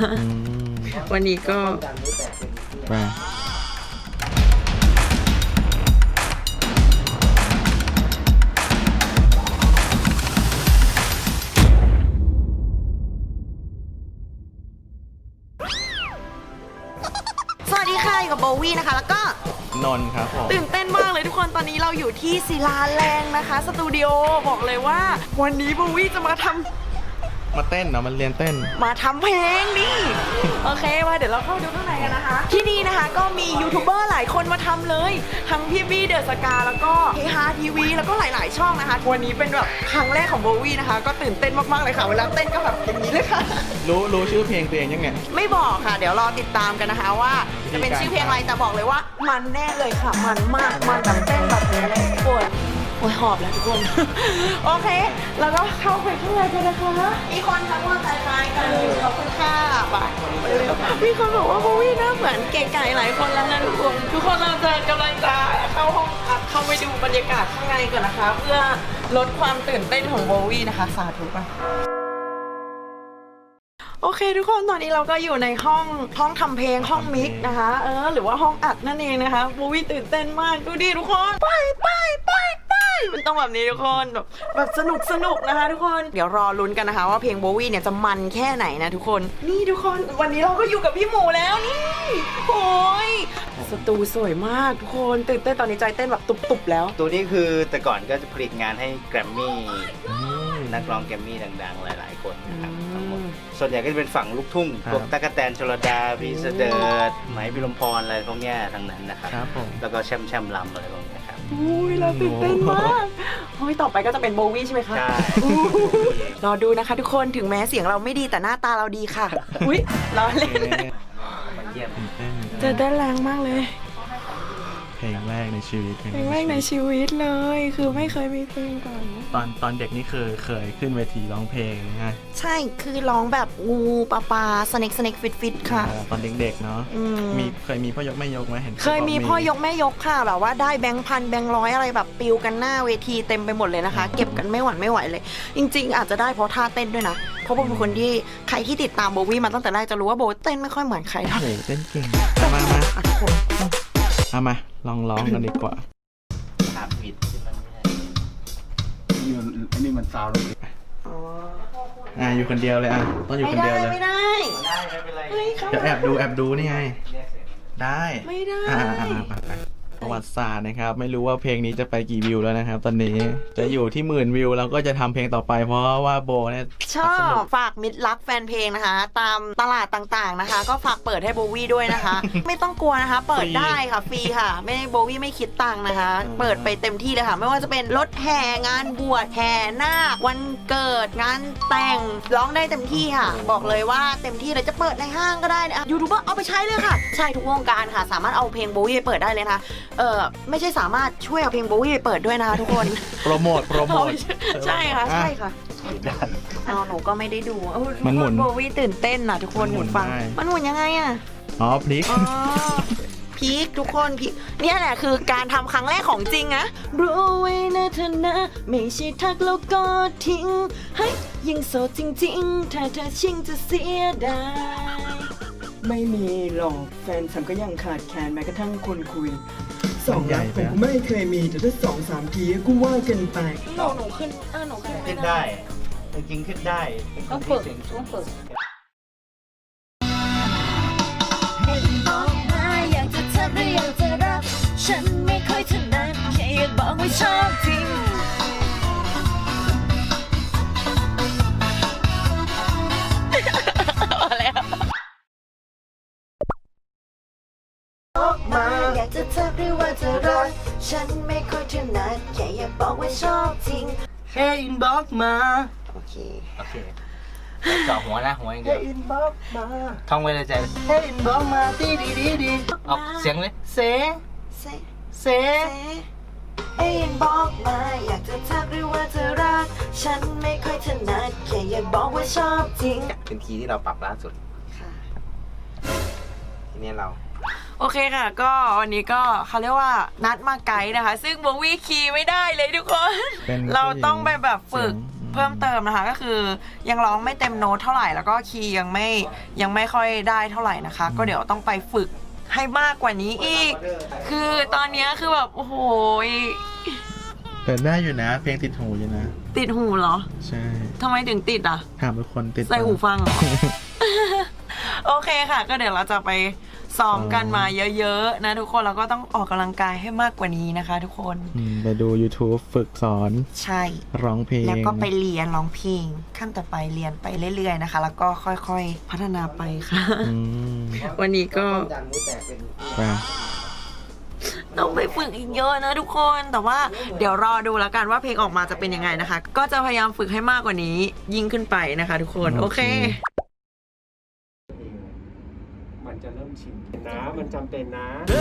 อืมวันนี้ก็ไปสวัสดีค่ะ อยู่กับโบวี่นะคะ แล้วก็นนท์ครับผม ตื่นเต้นมากเลยทุกคนตอนนี้เราอยู่ที่ศิลาแรงนะคะ สตูดิโอบอกเลยว่า วันนี้โบวี่จะมาทำ มาเต้นเนาะมันเรียนเต้น มาทำเพลงดิ โอเคมาเดี๋ยวเราเข้าดูข้างในกันนะคะ ที่นี่นะคะก็มียูทูบเบอร์หลายคนมาทำเลย ทั้งพี่บี้เดอะสกาแล้วก็เฮฮาทีวีแล้วก็หลาย ๆ ช่องนะคะ วันนี้เป็นแบบครั้งแรกของโบวี่นะคะ ก็ตื่นเต้นมาก ๆ เลยค่ะ เวลาเต้นก็แบบอย่างนี้เลยค่ะ รู้รู้ชื่อเพลงตัวเองยังไงไม่บอกค่ะ เดี๋ยวรอติดตามกันนะคะว่า จะเป็นชื่อเพลงอะไรแต่บอกเลยว่า มันแน่เลยค่ะ มันมาก มันแบบเต้นแบบนี้เลยทุกคน โอ้ยหอบแล้วทุกคน โอเค แล้วก็เข้าไปข้างในกันนะคะ มีคนทักว่าคล้ายๆกันอยู่ขอบคุณค่ะไปมีคนบอกว่าโบวี่หน้าเหมือนเก๋ไก่หลายคนแล้วนะทุกคน ทุกคนเราจะกำลังจะเข้าห้องอัดเข้าไปดูบรรยากาศข้างในก่อนนะคะ เพื่อลดความตื่นเต้นของโบวี่นะคะ สาธุไปโอเคทุกคนตอนนี้เราก็อยู่ในห้องห้องทำเพลงห้องมิกนะคะ เออ หรือว่าห้องอัดนั่นเองนะคะบูวี่ตื่นเต้นมากดูดิทุกคน ไปไปไปไป มันต้องแบบนี้ทุกคน แบบแบบสนุกสนุกนะคะทุกคน เดี๋ยวรอลุ้นกันนะคะ ว่าเพลงโบวี่เนี่ยจะมันแค่ไหนนะทุกคน นี่ทุกคน วันนี้เราก็อยู่กับพี่หมูแล้วนี่โอ้ยสตูสวยมากทุกคนตื่นเต้นตอนนี้ใจเต้นแบบตุบๆแล้ว ตัวนี้คือแต่ก่อนก็จะผลิตงานให้แกรมมี่อืมนักร้องแกรมมี่ดังๆ หลาย ๆ คนนะครับอืมทั้งหมดส่วนใหญ่ก็จะเป็นฝั่งลูกทุ่งครับพวกตั๊กแตนชลดาพีเสเดิร์ดไหมพิรมพรอะไรพวกเนี้ยทั้งนั้นนะครับครับผมแล้วก็แชมแชมลำอะไรพวกเนี้ยครับ อุ้ยเราตื่นเต้นมากเฮ้ยต่อไปก็จะเป็นโบวี่ใช่ไหมคะใช่ อู้รอดูนะคะทุกคนถึงแม้เสียงเราไม่ดีแต่หน้าตาเราดีค่ะ อุ้ยล้อเล่นมาเยี่ยมตื่นเต้นเจอเต้นแรงมากเลยเพ ลงแรกในชีวิตเพลงแรกในชีวิตเลย คือไม่เคยมีเพลงก่อน ตอนตอนเด็กนี่คือเคยขึ้นเวทีร้องเพลงนะใช่คือร้องแบบงูปลาปลาสเน็กสเน็กฟิตฟิตค่ะตอนเด็กๆเนาะอืม มีเคยมีพ่อยกแม่ยกไหมเห็นเคยมีพ่อยกแม่ยกค่ะแบบว่าได้แบงค์พันแบงค์ร้อยอะไรแบบปิวกันหน้าเวทีเต็มไปหมดเลยนะคะ เก็บกันไม่หวั่นไม่ไหวเลย จริง ๆ อาจจะได้เพราะท่าเต้นด้วยนะเพราะโบเป็นคนที่ใครที่ติดตามโบวี่มาตั้งแต่แรกจะรู้ว่าโบเต้นไม่ค่อยเหมือนใครเท่าโอ้ไหร่โหเต้นเก่งมามามาอะทุกคน เอามา ลองร้องกันดีกว่าถามผิดใช่ไหมนี่มันอันนี้มันซาวด์ลงไปอ๋ออะอยู่คนเดียวเลยอะต้องอยู่ไม่คนได้เดียวเลย ไม่ได้ได้ไม่เป็นไรเฮ้ยเขาเดี๋ยวแอบดูแอบดูนี่ไง ได้ ไม่ได้ อ่าอ่าอ่าไปๆป ระวัติศาสตร์นะครับ ไม่รู้ว่าเพลงนี้จะไปกี่วิวแล้วนะครับ ตอนนี้จะอยู่ที่หมื่นวิวแล้วก็จะทำเพลงต่อไป เพราะว่าโบเนี่ยชอบฝากมิตรรักแฟนเพลงนะคะ ตามตลาดต่างๆนะคะ ก็ฝากเปิดให้โบวี่ด้วยนะคะ ไม่ต้องกลัวนะคะ เปิดได้ค่ะฟรีค่ะ ไม่โบวี่ไม่คิดตังค์นะคะ เปิดไปเต็มที่เลยค่ะ ไม่ว่าจะเป็นรถแห่งานบวชแห่นาควันเกิดงานแต่งร้องได้เต็มที่ค่ะ บอกเลยว่าเต็มที่เลยจะเปิดในห้างก็ได้นะยูทูบเบอร์เอาไปใช้เลยค่ะ ใช่ทุกวงการค่ะ สามารถเอาเพลงโบวี่ไปเปิดได้เลยนะคะเออไม่ใช่สามารถช่วยเอาเพลงโบวี่ไปเปิดด้วยนะคะทุกคนโปรโมทโปรโมท ใช่ค่ะใช่อ่ค่ะเอาหนูก็ไม่ได้ดูเออมันหมุนโบวี่ตื่นเต้นน่ะทุกคนมันหหมุมุนนฟัง ได้ มันหมุนยังไงอะ อ๋อพลิก อ๋อพีคทุกคนพีคเนี่ยแหละคือการทำครั้งแรกของจริงนะรู้ไว้นะเธอนะ ไม่ใช่ทักแล้วก็ทิ้งเฮ้ยยังโสดจริงๆ ถ้าเธอชิงจะเสียดายไม่มีหรอกแฟนฉันก็ยังขาดแคลนแม้กระทั่งคนคุย สองมันใหญ่รักไปผมอะก็ไม่เคยมีแต่ถ้าสองสามทีก็ว่ากันไป หนูหนูขึ้นเออหนูขึ้นขึ้ไม่นได้ได้จริงๆขึ้นได้ต้องฝึกต้องฝึกบอกมาอยากจะเธอหรืออยากจะรักฉันไม่ค่อยถนัดแค่อยากบอกว่าชอบจ ค่อินบ็อกมา โอเคโอเคเจาะหัวนะหัวอย่างเดีแค่ยวอินบ็อกมาท่องไว้ในใจแค่อินบ็อกมาดีดีดีดีออกเสียงเลยเสเซเสเอ้ยยังบอกมาอยากจะทักหรือว่าจะรัก ฉันไม่ค่อยถนัดแค่อยากบอกว่าชอบจริงเป็นคีย์ที่เราปรับล่าสุดค่ะ ทีนี้เรา โอเคค่ะ ก็วันนี้ก็เขาเรียกว่านัดมาไกด์นะคะ ซึ่งโบวี่คีย์ไม่ได้เลยทุกคน เป็นเราต้องไปแบบฝึกเสียงเพิ่มเติมนะคะ ก็คือยังร้องไม่เต็มโน้ตเท่าไหร่แล้วก็คีย์ยังไม่ยังไม่ค่อยได้เท่าไหร่นะคะ ก็เดี๋ยวต้องไปฝึกให้มากกว่านี้อีก คือตอนเนี้ยคือแบบโอ้โหเปิดได้อยู่นะ เพลงติดหูอยู่นะ ติดหูเหรอ ใช่ทำไมถึงติดอะถามทุกคนติดใส่หูฟังเหรอโอเคค่ะ ก็เดี๋ยวเราจะไป ซ้อมกันมาเยอะๆนะทุกคนแล้วก็ต้องออกกำลังกายให้มากกว่านี้นะคะ ทุกคนอืมไปดู YouTube ฝึกสอนใช่ร้องเพลง แล้วก็ไปเรียนร้องเพลงขั้นต่อไปเรียนไปเรื่อยๆนะคะ แล้วก็ค่อยๆพัฒนาไปค่ะอืมวันนี้ก็ไปต้องไปฝึกอีกเยอะนะทุกคน แต่ว่าเดี๋ยวรอดูแล้วกันว่าเพลงออกมาจะเป็นยังไงนะคะ ก็จะพยายามฝึกให้มากกว่านี้ยิ่งขึ้นไปนะคะ ทุกคน โอเค มันจะเริ่มชินนะ มันจำเป็นนะ เ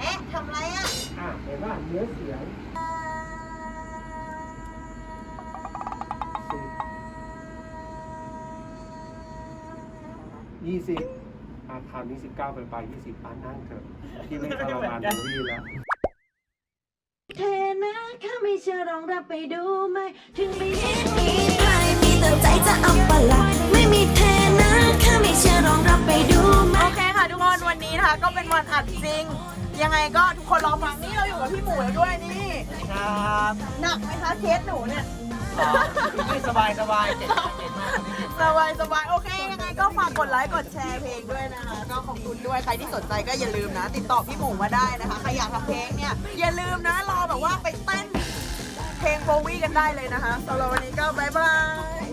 อ๊ะทำไรอะ อะเห็นว่าเนื้อเสียงยี่สิบอาทำนี่สิบเก้าไปไปยี่สิบอ่านั่งเถอะที่ไม่ทรมานหนูวีแล้วเทนะแค่ไม่ เชื่อลองรับไปดูไหมถึงไม่เห็นมีใครมีแต่ใจจะเอาปะละไม่มีเทนะแค่ไม่เชื่อลองรับไปดูไหม โอเคค่ะทุกคนวันนี้นะคะก็เป็นวันอัดจริง ยังไงก็ทุกคนรอฟังนี่เราอยู่กับพี่หมูแล้วด้วยนี่ ครับหนักไหมคะเคสหนูเนี่ยสบายสบายเจ็ดเจ็ดมากสบายสบายโอเค ยังไงก็ฝากกดไลค์กดแชร์เพลงด้วยนะคะ ก็ขอบคุณด้วยใครที่สนใจก็อย่าลืมนะ ติดต่อพี่หมูมาได้นะคะ ใครอยากทำเพลงเนี่ย อย่าลืมนะรอแบบว่าไปเต้นเพลง โบวี่กันได้เลยนะคะสำหรับวันนี้ก็บายบาย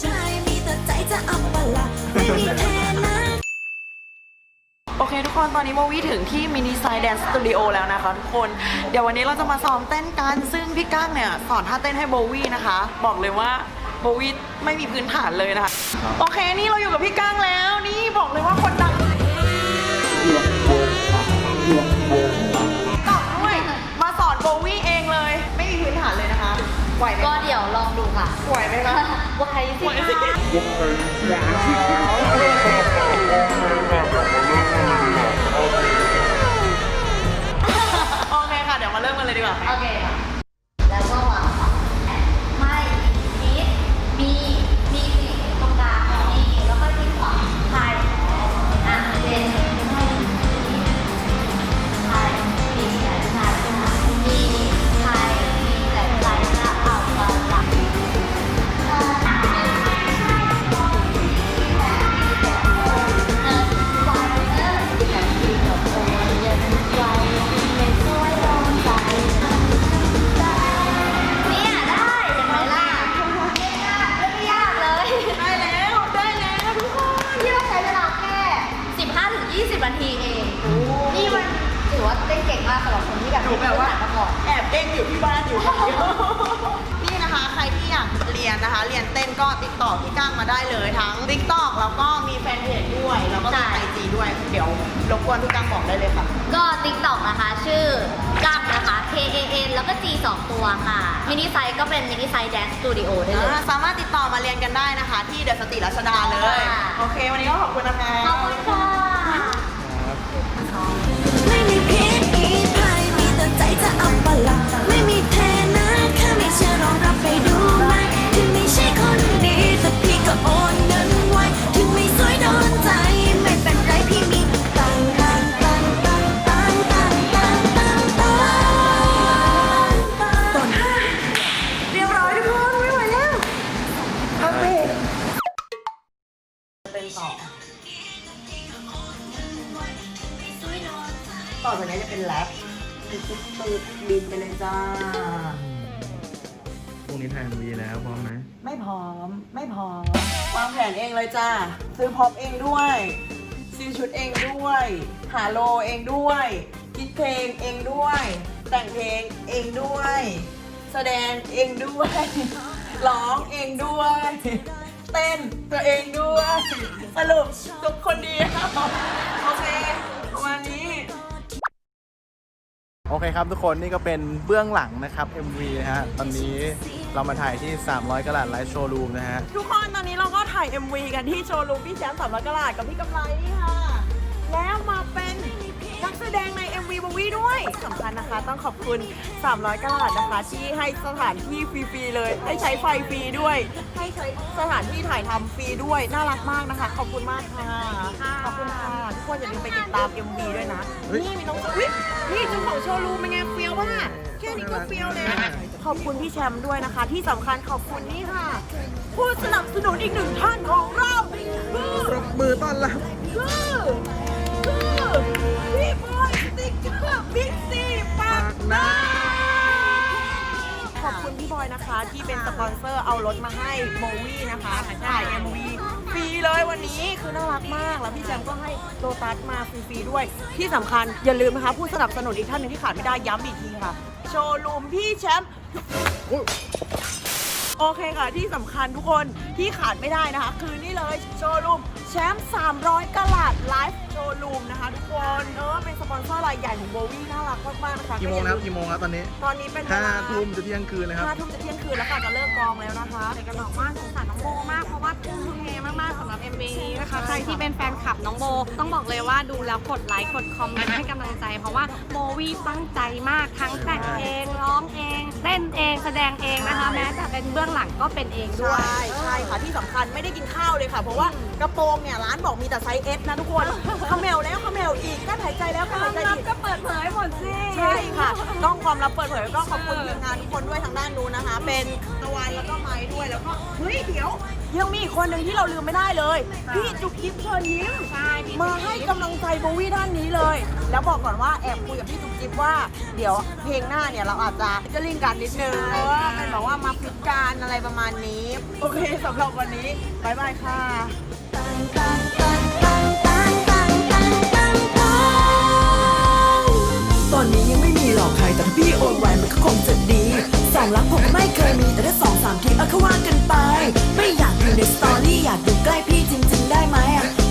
ใช่มีแต่ใจจะเอาปะละไม่มีเทนะโอเคทุกคน ตอนนี้โมวี่ถึงที่มินิไซด์แดนสตูดิโอแล้วนะคะทุกคน เดี๋ยววันนี้เราจะมาซ้อมเต้นกัน ซึ่งพี่ก้างเนี่ย สอนท่าเต้นให้โบวี่นะคะ บอกเลยว่าโบวี่ไม่มีพื้นฐานเลยนะคะ โอเค นี่เราอยู่กับพี่ก้างแล้ว นี่บอกเลยว่าคนดังต ไหวไหมก็เดี๋ยวลองดูค่ะ ไหวไหมคะไหวสิคะโอเคค่ะ เดี๋ยวมาเริ่มกันเลยดีกว่าโอเค นอยู่คนเดียวนี่นะคะใครที่อยากเรียนนะคะ เรียนเต้นก็ติดต่อพี่ก้างมาได้เลยทั้ง t ิ k t o k แล้วก็มีแฟนเพจด้วย แล้วก็มีไอจีด้วย เดี๋ยวรบกวนพี่ก้างบอกได้เลยค่ะ ก็ TikTok นะคะ ชื่อกัมนะคะ K A N แล้วก็ G 2 ตัวค่ะ มินิไซส์ก็เป็นมินิไซส์แดนสตูดิโอได้เลย สามารถติดต่อมาเรียนกันได้นะคะ ที่เดอะสติรัชดาเลย ค่ะ โอเค วันนี้ก็ขอบคุณนะคะ ขอบคุณค่ะ ต้นต่อ ต่อจากนี้จะเป็นแรปตืดตืดบินไปเลยจ้า พรุ่งนี้ถ่ายมีแล้วพร้อมไหมไม่พร้อม ไม่พร้อมวางแผนเองเลยจ้า ซื้อพ็อปเองด้วยซื้อชุดเองด้วย หาโลเองด้วย คิดเพลงเองด้วย แต่งเพลงเองด้วย แสดงเองด้วย ร้องเองด้วย เต้นตัวเองด้วยสรุปทุกคนเดียวโอเคประมาณนี้ โอเคครับทุกคนนี่ก็เป็นเบื้องหลังนะครับ MV นะฮะตอนนี้เรามาถ่ายที่ 300กะลัดไลฟ์โชว์รูมนะฮะ ทุกคนตอนนี้เราก็ถ่าย MV กันที่โชว์รูมพี่แชมป์สามร้อยกะลาดกับพี่กำไรนี่ค่ะ แล้วมาเป็น นักแสดงใน MV บวีด้วยสำคัญนะคะ ต้องขอบคุณ 300กะลาดนะคะ ที่ให้สถานที่ฟรีๆเลย ให้ใช้ไฟฟรีด้วย ให้ใช้สถานที่ถ่ายทำฟรีด้วย น่ารักมากนะคะ ขอบคุณมากค่ะ ขอบคุณค่ะ ทุกคนอย่าลืมไปติดตาม MV ด้วยนะเฮ้ยนี่มีน้องอุ๊ยนี่เจ้าของโชว์รูมเป็นไงเฟี้ยวป่ะแค่นี้ก็เฟี้ยวแล้วขอบคุณพี่แชมป์ด้วยนะคะ ที่สำคัญขอบคุณนี่ค่ะ ผู้สนับสนุนอีกหนึ่งท่านของเราคือปรบมือต้อนรับ คือคื อพี่บอยสติ๊กเกอร์บิ๊กซีปากน้ำขอบคุณพี่บอยนะคะ ที่เป็นสปอนเซอร์เอารถมาให้โมวี่นะคะถ่าย MV ฟรีเลยวันนี้คือน่ารักมากแล้วพี่แชมป์ก็ให้โลตัสมาฟรีๆด้วย ที่สำคัญอย่าลืมนะคะ ผู้สนับสนุนอีกท่านหนึ่งที่ขาดไม่ได้ย้ำอีกทีค่ะ โชว์รูมพี่แชมป์ โอเคค่ะที่สำคัญทุกคนที่ขาดไม่ได้นะคะ คือนี่เลยโชว์รูมแชมป์300กะลัดไลฟ์โชว์รูมนะคะ ทุกคนเออเป็นสปอนเซอร์รายใหญ่ของโบวี่น่ารักมากๆนะคะกี่โมงแล้วกี่โมงแล้วตอนนี้ตอนนี้เป็นเวห้าลา ทุ่มจะเที่ยงคืนเลยครับ ห้าทุ่มจะเที่ยงคืนแล้วค่ะจะเลิกกองแล้วนะคะแต่ก็บอกว่าสงสารน้องโบมากเพราะว่าทุ่มเทมากๆสำหรับ MV นี้นะคะใครที่เป็นแฟนคลับน้องโบ ต้องบอกเลยว่าดูแล้วกดไลค์กดคอมเมนต์ให้กำลังใจ เพราะว่าโบวี่ตั้งใจมากทั้งแต่งเองร้องเองเต้นเองแสดงเองนะคะแม้แต่เป็นเบื้องหลังก็เป็นเองด้วใช่ย ใช่ค่ะที่สำคัญไม่ได้กินข้าวเลยค่ะ เพราะว่า กระโปรงเนี่ยร้านบอกมีแต่ไซส์ S นะทุกคนเขมวแล้วเขมวอีกกั้นหายใจแล้วกั้นหายใจอีก ก็เปิดเผยหมดสิ ใช่ค่ะต้องความลับเปิดเผยก็ขอบคุณทีมงานทุกคนด้วยทางด้านนู้นนะคะ เป็นตะวันแล้วก็ไม้ด้วยแล้วก็เฮ้ยเดี๋ยวยังมีอีกคนหนึ่งที่เราลืมไม่ได้เลย พี่จุ๊บจิ๊บเชิญยิ้มใช่พี่มาให้กำลังใจโบวี่ท่านนี้เลย แล้วบอกก่อนว่าแอบคุยกับพี่จุ๊บจิ๊บว่า เดี๋ยวเพลงหน้าเนี่ยเราอาจจะจะลิงกันนิดนึงเออเป็นแบบว่ามาพลิกการอะไรประมาณนี้ โอเคสำหรับวันนี้บายบายค่ะ ตอนนี้ยังไม่มีหรอกใครแต่ถ้าพี่โอนไวมันก็คงจะดีสองรักผมก็ไม่เคยมีแต่ถ้าสองสามทีเออก็ว่ากันไป ไม่อยากอยู่ในสตอรี่อยากอยู่ใกล้พี่